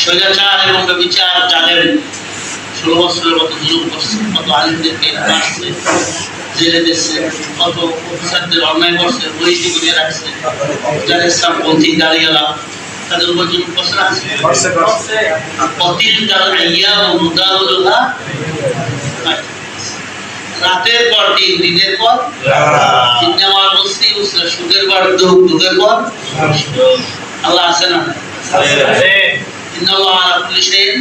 স্বৈরাচার এবং বিচার ষোলো বছরের মতো জুলুম করছে কত আলিমদেরকে মারছে জেলে দিচ্ছে কত অফিসারদের অন্যায় করছে বইটি রাখছে যারা ইসলাম পন্থী দাঁড়িয়েলা তাদের উপর জুলুম করছে না আছে? করছে, করছে। অতিলকাল রাতের পর দিন দিনের পর? দিনে সুখের পর দুঃখ দুঃখের পর? আল্লাহ আছে না? কুল্লি শাইইন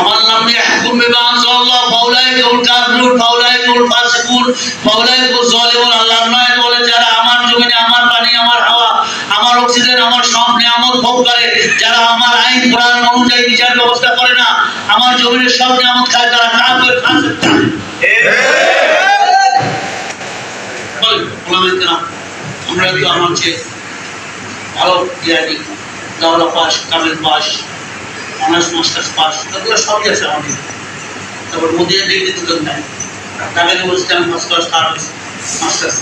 আমার নাম নিয়ে হুকুম বিমা আনজাল্লাহ ফাউলাইকা হুল কাফিরুন ফাউলাইকা হুল ফাসিকুন ফাউলাইকা হুল জালিমুন আল্লাহর নয় বলে, যারা আমার জমিনে আমার পানি, আমার হাওয়া, আমার অক্সিজেন, আমার সব নিয়ামত ভোগ করে, যারা আমার আইন, কোরআন অনুযায়ী বিচার ব্যবস্থা করে না, আমার জমিনের সব নিয়ামত খায়, তারা কাফের ফাসিক ওলামায়ে আমরা তো আমার চেয়ে ভালো জ্ঞানী দাওলা পাস কামেল পাস অনার্স মাস্টার্স পাস এগুলো সবই আছে আমাদের তারপর মোদিয়া ডিগ্রি তো নাই। ঢাকা ইউনিভার্সিটি আমি পাস করা স্টার মাস্টার্স।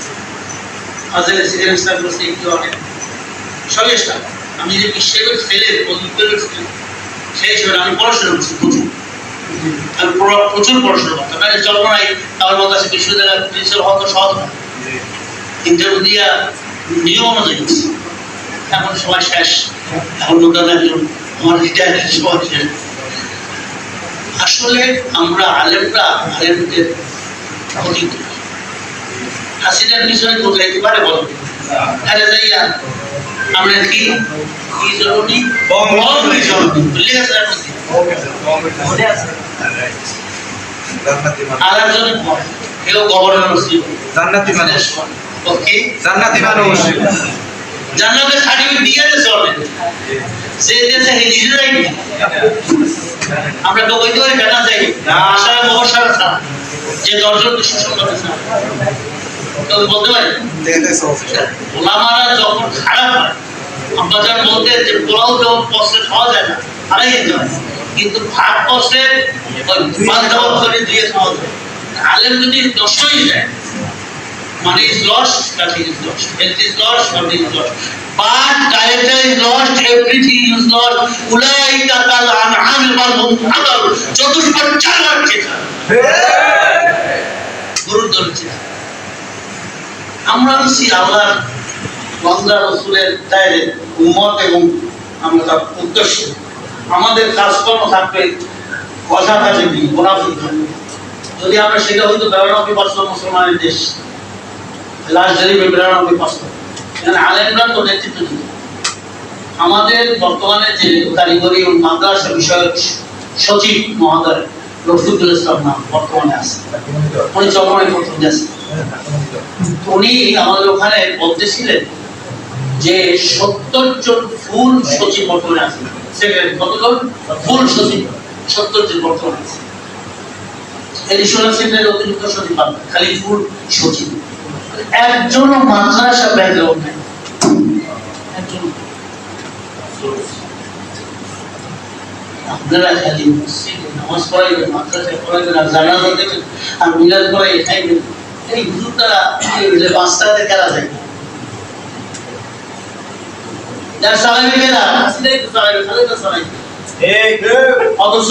হাজারে সেকেন্ড করছি একটু অনেক সবই স্টার আমি যে করে ফেলে সেই হিসেবে আমি পড়াশোনা করছি প্রচুর আমি পুরো- প্রচুর পড়াশোনা করতাম মানে জন্ম নাই আমার মতো আছে বিশ্ববিদ্যালয়ের প্রিন্সিপাল হওয়া তো সহজ না ইন্টারভিউ দিয়া নিয়ম অনুযায়ী। এখন সময় শেষ। এখন নতুন একজন আমার শেষ আসলে আমরা আলেমরা আলেমদের ক্ষতি করি হাসিনার পিছনে বোঝাইতে পারে বল? আরে যাইয়া আমরা কি? কি জরুরি বঙ্গবন্ধু জরুরি লেখা আছে তার মধ্যে আর একজনের কেউ গভর্নর ছিল। জান্নাতি মানুষ। ওকে জান্নাতি মানুষ। জান্নাতের সার্টিফিকেট দিয়ে দিয়েছে অনেক সে দেশে হিজড়াই নেই আমরা তো বইতে পারি জানা যাই আশারা মহাসারা ছাড়া যে দশজন সুশাসন করতে চায় কেউ বলতে পারে? ওলামারা যখন খারাপ হয় আব্বাজান বলতে যে পোলাও যখন কষ্টে খাওয়া যায় না হারাই যেতে হয় কিন্তু ভাত কষ্টে ওই পাঁচ দাবার করে দিয়ে খাওয়া যায়। আলেম যদি নষ্ট হয়ে যায় money is lost, nothing is lost. Health is lost, nothing is lost. But dietary is lost, everything is lost. উলাইকা কাল আনআম বাল হুম চতুষ্পদ চার হচ্ছে গরুর ধরছে আমরা হচ্ছি আল্লাহর বান্দা রসুলের দায়ের উম্মত এবং আমরা তার উদ্দেশ্য আমাদের কাজকর্ম থাকবে কথা কাজে দিই মোনাফিক থাকবে যদি আমরা সেটা হয়তো বেড়ানব্বই পার্সেন্ট মুসলমানের দেশ লাশ এখানে আলেমরা তো নেতৃত্ব দিত আমাদের বর্তমানে যে কারিগরি মাদ্রাসা বিষয়ক সচিব মহোদয় রফিকুল ইসলাম নাম বর্তমানে আছে। উনি প্রথম উনি আমাদের ওখানে বলতেছিলেন যে সত্তর জন ফুল সচিব বর্তমানে আছে। সেক্রেটারি কতজন? ফুল সচিব। সত্তর জন বর্তমানে আছে। এডিশনাল সেক্রেটারি অতিরিক্ত সচিব খালি ফুল সচিব। একজনও মাদ্রাসা ব্যাকগ্রাউন্ড নেই। আপনারা খালি নামাজ পড়াইবেন মাদ্রাসায় পড়াইবেন আর জানাজা দেবেন আর মিলাদ করাই খাইবেন। এই হুজুর দ্বারা এই বাচ্চাদের খেলা যায় যার তো চালাবে অথচ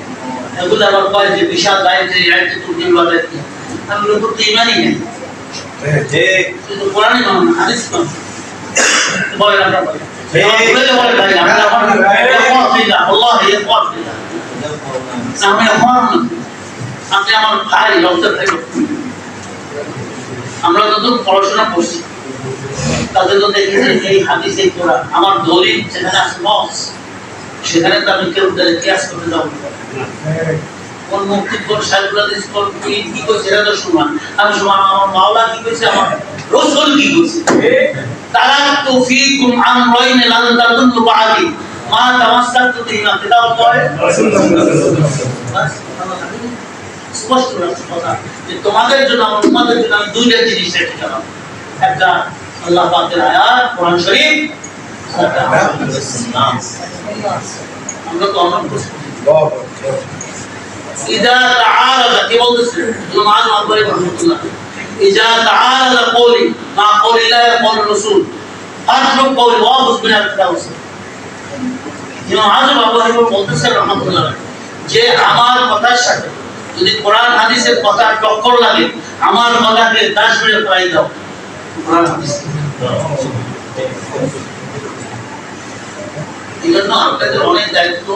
এগুলো আবার কয় যে বিশাল এই দায়িত্ব তুমি বাদে আমি লোক তো ইমানই নেই। কিন্তু মানো হাদিস বলেন আমরা বলেন বলে বলে আমরা আপনি ভাই রক্তের ভাই। আমরা যত পড়াশোনা করছি তাদের তো দেখি যে এই হাদিস এই কোরআন আমার দলিল সেখানে আছে সেখানে তো আমি কেউ ক্লাস করতে যাব কোন মুক্তি কোন স্কুল কি কি তো আমি আমার মাওলা কি আমার রসুল কি তৌফিকুম আমরাইন মা স্পষ্ট কথা, যে তোমাদের জন্য, আমার উম্মতের জন্য আমি দুইটা জিনিস রেখে গেলাম। একটা আল্লাহ পাকের আয়াত, কোরআন শরীফ। আমরা তো অনেক প্রশ্ন إذا تعارض কি বলতেছে ইমাম আজম আকবরী রহমাতুল্লাহ إذا تعارض قولي مع قول الله وقول الرسول أترك قولي وأخذ من الكتاب والسنة ইমাম আজম আকবরী বলতেছে রহমাতুল্লাহ যে আমার কথার সাথে যদি কোরআন হাদিসের কথা টক্কর লাগে আমার কথাকে দাস মেরে ফেলাই দাও কোরআন হাদিস এই জন্য আপনাদের অনেক দায়িত্ব।